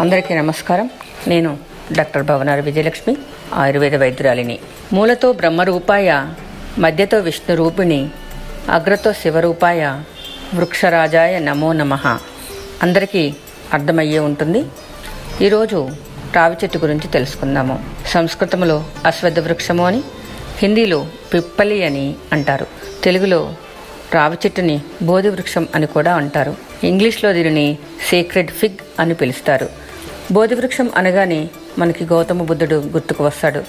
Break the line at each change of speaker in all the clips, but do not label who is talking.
అందరికీ నమస్కారం. నేను డాక్టర్ భవనారి విజయలక్ష్మి ఆయుర్వేద వైద్యురాలిని. మూలతో బ్రహ్మరూపాయ మధ్యతో విష్ణు రూపిణి అగ్రతో శివరూపాయ వృక్షరాజాయ నమో నమః. అందరికీ అర్థమయ్యే ఉంటుంది. ఈరోజు రావి చెట్టు గురించి తెలుసుకుందాము. సంస్కృతంలో అశ్వద్ధ వృక్షము అని హిందీలో పిప్పలి అని అంటారు. తెలుగులో రావి చెట్టుని బోధి వృక్షం అని కూడా అంటారు. ఇంగ్లీష్లో దీనిని సీక్రెడ్ ఫిగ్ అని పిలుస్తారు. బోధి వృక్షం అనగానే మనకి గౌతమ బుద్ధుడు గుర్తుకు వస్తాడు.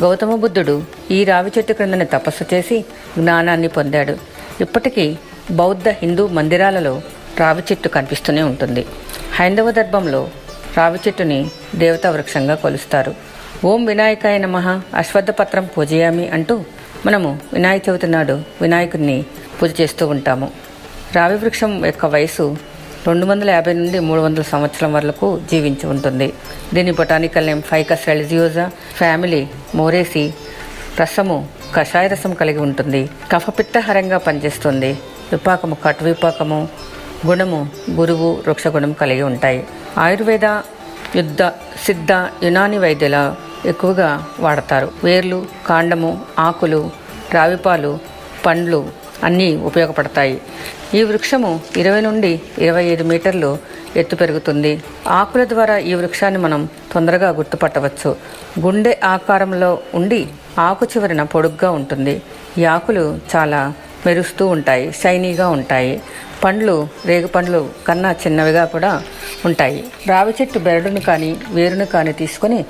గౌతమ బుద్ధుడు ఈ రావి చెట్టు క్రిందనే తపస్సు చేసి జ్ఞానాన్ని పొందాడు. ఇప్పటికీ బౌద్ధ హిందూ మందిరాలలో రావి చెట్టు కనిపిస్తూనే ఉంటుంది. హైందవ దర్భంలో రావి చెట్టుని దేవతా వృక్షంగా కొలుస్తారు. ఓం వినాయకాయ నమ అశ్వత్థపత్రం పూజయామి అంటూ మనము వినాయక చవితి నాడు వినాయకుడిని పూజ చేస్తూ ఉంటాము. రావి వృక్షం యొక్క వయసు రెండు వందల యాభై నుండి మూడు వందల సంవత్సరం వరకు జీవించి ఉంటుంది. దీని botanical name ficus religiosa family moraceae రసము కషాయ రసం కలిగి ఉంటుంది. కఫపిత్తహరంగా పనిచేస్తుంది. విపాకము కటువిపాకము గుణము గురువు వృక్షగుణం కలిగి ఉంటాయి. ఆయుర్వేద యుద్ధ సిద్ధ యునాని వైద్యుల ఎక్కువగా వాడతారు. వేర్లు కాండము ఆకులు రావిపాలు పండ్లు అన్నీ ఉపయోగపడతాయి. ఈ వృక్షము ఇరవై నుండి ఇరవై ఐదు మీటర్లు ఎత్తు పెరుగుతుంది. ఆకుల ద్వారా ఈ వృక్షాన్ని మనం తొందరగా గుర్తుపట్టవచ్చు. గుండె ఆకారంలో ఉండి ఆకు చివరన పొడుగ్గా ఉంటుంది. ఈ ఆకులు చాలా మెరుస్తూ ఉంటాయి షైనీగా ఉంటాయి. పండ్లు రేగు పండ్లు కన్నా చిన్నవిగా కూడా ఉంటాయి. రావి చెట్టు బెరడును కానీ వేరును కానీ తీసుకొని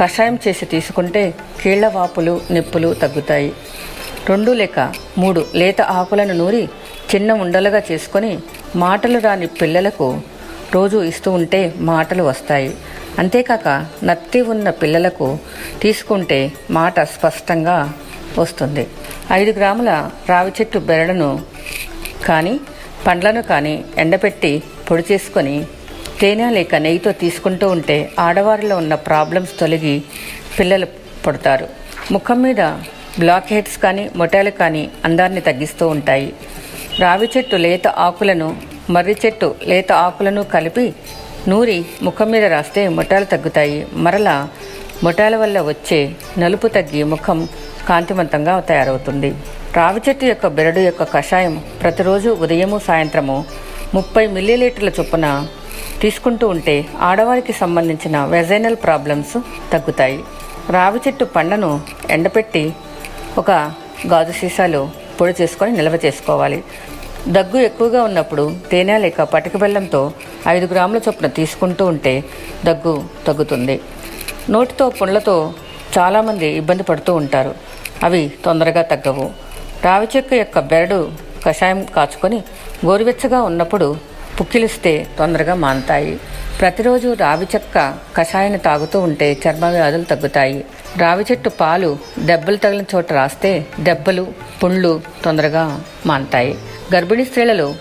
కషాయం చేసి తీసుకుంటే కీళ్ళ వాపులు నొప్పులు తగ్గుతాయి. రెండు లేక మూడు లేత ఆకులను నూరి చిన్న ఉండలుగా చేసుకొని మాటలు రాని పిల్లలకు రోజు ఇస్తూ ఉంటే మాటలు వస్తాయి. అంతేకాక నత్తి ఉన్న పిల్లలకు తీసుకుంటే మాట స్పష్టంగా వస్తుంది. ఐదు గ్రాముల రావి చెట్టు బెరడును కానీ పండ్లను కానీ ఎండపెట్టి పొడి చేసుకొని తేనె లేక నెయ్యితో తీసుకుంటూ ఉంటే ఆడవారిలో ఉన్న ప్రాబ్లమ్స్ తొలగి పిల్లలు పడతారు. ముఖం మీద బ్లాక్ హెడ్స్ కానీ మొటాలు కానీ అందాన్ని తగ్గిస్తూ ఉంటాయి. రావి చెట్టు లేత ఆకులను మర్రి చెట్టు లేత ఆకులను కలిపి నూరి ముఖం మీద రాస్తే మొటాలు తగ్గుతాయి. మరలా మొటాల వల్ల వచ్చే నలుపు తగ్గి ముఖం కాంతివంతంగా తయారవుతుంది. రావి చెట్టు యొక్క బెరడు యొక్క కషాయం ప్రతిరోజు ఉదయము సాయంత్రము ముప్పై మిల్లీలీటర్ల చొప్పున తీసుకుంటూ ఉంటే ఆడవారికి సంబంధించిన వెజైనల్ ప్రాబ్లమ్స్ తగ్గుతాయి. రావి చెట్టు పండ్లను ఎండపెట్టి ఒక గాజు సీసాలో పొడి చేసుకొని నిల్వ చేసుకోవాలి. దగ్గు ఎక్కువగా ఉన్నప్పుడు తేనె లేక పటిక బెల్లంతో ఐదు గ్రాముల చొప్పున తీసుకుంటూ ఉంటే దగ్గు తగ్గుతుంది. నోటితో పుండ్లతో చాలామంది ఇబ్బంది పడుతూ ఉంటారు. అవి తొందరగా తగ్గవు. రావి చెక్క యొక్క బెరడు కషాయం కాచుకొని గోరువెచ్చగా ఉన్నప్పుడు పుక్కిలిస్తే తొందరగా మానతాయి ప్రతిరోజు రావి చెక్క కషాయాన్ని తాగుతూ ఉంటే చర్మ వ్యాధులు తగ్గుతాయి. రావి చెట్టు పాలు దెబ్బలు తగిలిన చోట రాస్తే దెబ్బలు పుండ్లు తొందరగా మాంటాయి గర్భిణీ స్త్రీలలో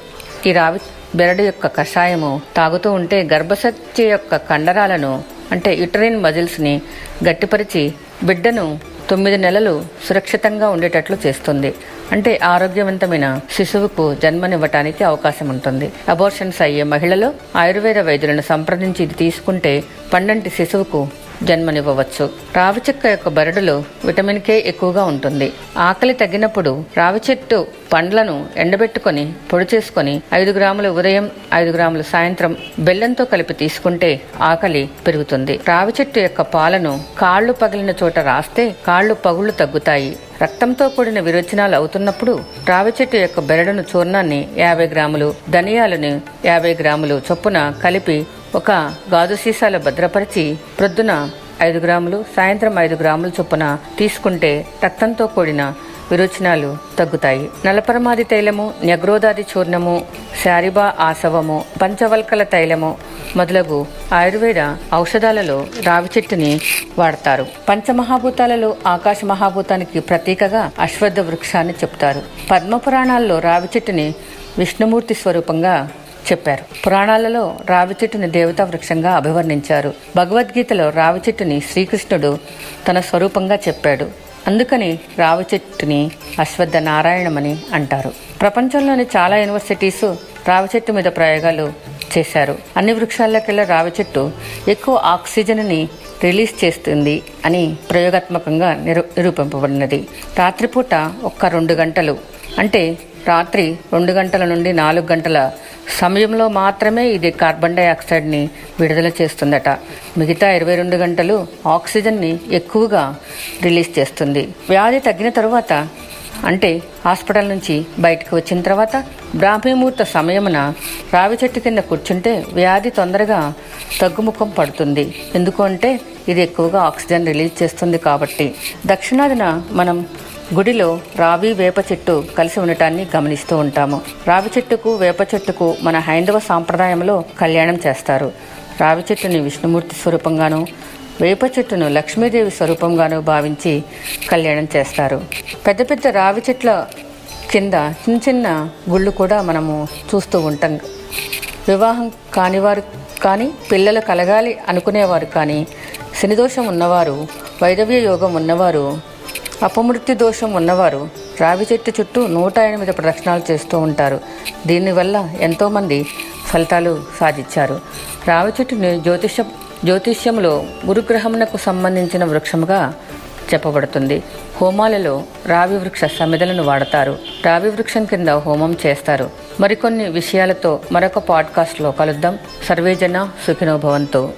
ఈ రావి బెరడు యొక్క కషాయము తాగుతూ ఉంటే గర్భసత్య యొక్క కండరాలను అంటే యుటరైన్ మజిల్స్ని గట్టిపరిచి బిడ్డను తొమ్మిది నెలలు సురక్షితంగా ఉండేటట్లు చేస్తుంది. అంటే ఆరోగ్యవంతమైన శిశువుకు జన్మనివ్వటానికి అవకాశం ఉంటుంది. అబోర్షన్స్ అయ్యే మహిళలు ఆయుర్వేద వైద్యులను సంప్రదించి ఇది తీసుకుంటే పండంటి శిశువుకు జన్మనివ్వవచ్చు. రావి చెక్క యొక్క బరడులో విటమిన్ కే ఎక్కువగా ఉంటుంది. ఆకలి తగ్గినప్పుడు రావి చెట్టు పండ్లను ఎండబెట్టుకొని పొడి చేసుకొని ఐదు గ్రాములు ఉదయం ఐదు గ్రాములు సాయంత్రం బెల్లంతో కలిపి తీసుకుంటే ఆకలి పెరుగుతుంది. రావి చెట్టు యొక్క పాలను కాళ్ళు పగిలిన చోట రాస్తే కాళ్ళు పగుళ్ళు తగ్గుతాయి. రక్తంతో కూడిన విరోచనాలు అవుతున్నప్పుడు రావి చెట్టు యొక్క బెరడును చూర్ణాన్ని యాభై గ్రాములు ధనియాలను యాభై గ్రాములు చొప్పున కలిపి ఒక గాజు సీసాలో భద్రపరిచి ప్రొద్దున ఐదు గ్రాములు సాయంత్రం ఐదు గ్రాముల చొప్పున తీసుకుంటే రక్తంతో కూడిన విరోచనాలు తగ్గుతాయి. నలపరమాది తైలము న్యగ్రోదాది చూర్ణము శారిబా ఆసవము పంచవల్కల తైలము మొదలగు ఆయుర్వేద ఔషధాలలో రావి చెట్టుని వాడతారు. పంచమహాభూతాలలో ఆకాశ మహాభూతానికి ప్రతీకగా అశ్వద్ధ వృక్షాన్ని చెప్తారు. పద్మపురాణాల్లో రావి చెట్టుని విష్ణుమూర్తి స్వరూపంగా చెప్పారు. పురాణాలలో రావి చెట్టుని దేవతా వృక్షంగా అభివర్ణించారు. భగవద్గీతలో రావి చెట్టుని శ్రీకృష్ణుడు తన స్వరూపంగా చెప్పాడు. అందుకని రావి చెట్టుని అశ్వద్ధ నారాయణమని అంటారు. ప్రపంచంలోని చాలా యూనివర్సిటీసు రావి చెట్టు మీద ప్రయోగాలు చేశారు. అన్ని వృక్షాలకెల్లా రావి చెట్టు ఎక్కువ ఆక్సిజన్ని రిలీజ్ చేస్తుంది అని ప్రయోగాత్మకంగా నిరు నిరూపింపబడినది. రాత్రిపూట ఒక్క రెండు గంటలు అంటే రాత్రి రెండు గంటల నుండి నాలుగు గంటల సమయంలో మాత్రమే ఇది కార్బన్ డైఆక్సైడ్ని విడుదల చేస్తుందట. మిగతా ఇరవై రెండు గంటలు ఆక్సిజన్ని ఎక్కువగా రిలీజ్ చేస్తుంది. వ్యాధి తగ్గిన తరువాత అంటే హాస్పిటల్ నుంచి బయటకు వచ్చిన తర్వాత బ్రాహ్మీముహూర్త సమయమున రావి చెట్టు కింద కూర్చుంటే వ్యాధి తొందరగా తగ్గుముఖం పడుతుంది. ఎందుకు అంటే ఇది ఎక్కువగా ఆక్సిజన్ రిలీజ్ చేస్తుంది కాబట్టి. దక్షిణాదిన మనం గుడిలో రావి వేప చెట్టు కలిసి ఉండటాన్ని గమనిస్తూ ఉంటాము. రావి చెట్టుకు వేప చెట్టుకు మన హైందవ సాంప్రదాయంలో కళ్యాణం చేస్తారు. రావి చెట్టుని విష్ణుమూర్తి స్వరూపంగాను వేప చెట్టును లక్ష్మీదేవి స్వరూపంగాను భావించి కళ్యాణం చేస్తారు. పెద్ద పెద్ద రావి చెట్ల కింద చిన్న చిన్న గుళ్ళు కూడా మనము చూస్తూ ఉంటాం. వివాహం కానివారు కానీ పిల్లలు కలగాలి అనుకునేవారు కానీ శనిదోషం ఉన్నవారు వైదవ్య యోగం ఉన్నవారు అపమృత్యు దోషం ఉన్నవారు రావి చెట్టు చుట్టూ నూట ఎనిమిది ప్రదక్షిణాలు చేస్తూ ఉంటారు. దీనివల్ల ఎంతోమంది ఫలితాలు సాధించారు. రావి చెట్టుని జ్యోతిష జ్యోతిష్యంలో గురుగ్రహమునకు సంబంధించిన వృక్షముగా చెప్పబడుతుంది. హోమాలలో రావి వృక్ష సమిదలను వాడతారు. రావి వృక్షం కింద హోమం చేస్తారు. మరికొన్ని విషయాలతో మరొక పాడ్కాస్ట్లో కలుద్దాం. సర్వేజన సుఖినోభవంతో.